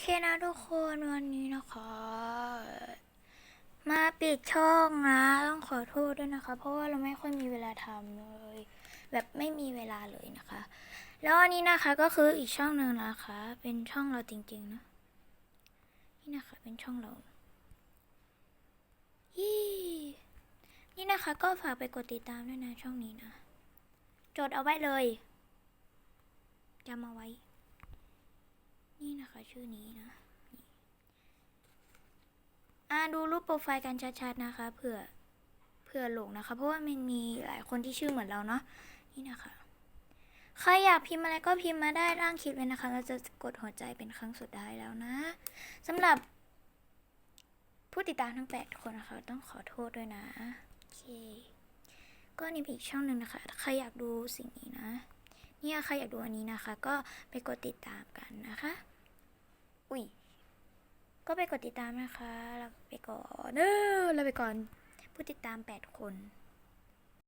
เคนะทุกคนวันนี้นะคะ มาปิดช่องนะ ต้องขอโทษด้วยนะคะ เพราะว่าเราไม่ค่อยมีเวลาทำเลย แบบไม่มีเวลาเลยนะคะ แล้วอันนี้นะคะก็คืออีกช่องหนึ่งนะคะ เป็นช่องเราจริงๆนะนี่นะคะ เป็นช่องเรายี่นี่นะคะ ก็ฝากไปกดติดตามด้วยนะช่องนี้นะจดเอาไว้เลยจำเอาไว้ นี่นะคะชื่อนี้นะอ่าดูรูปโปรไฟล์กันชัดๆนะคะเผื่อเผื่อหลงนะคะ เพราะว่ามันมีหลายคนที่ชื่อเหมือนเราเนาะนี่นะคะใครอยากพิมพ์อะไรก็พิมพ์มาได้ร่างคลิปเลยนะคะ เราจะกดหัวใจเป็นครั้งสุดท้ายแล้วนะสำหรับผู้ติดตามทั้ง 8 คนนะคะ ต้องขอโทษด้วยนะโอเคก็นี่เป็นอีกช่องหนึ่งนะคะ ใครอยากดูสิ่งนี้นะ เนี่ยใครอยากดูอันนี้นะคะ ก็ไปกดติดตามกันนะคะ อุ้ย ก็ไปกดติดตามนะคะแล้วไปก่อนเออเราไปก่อน ผู้ติดตาม8คน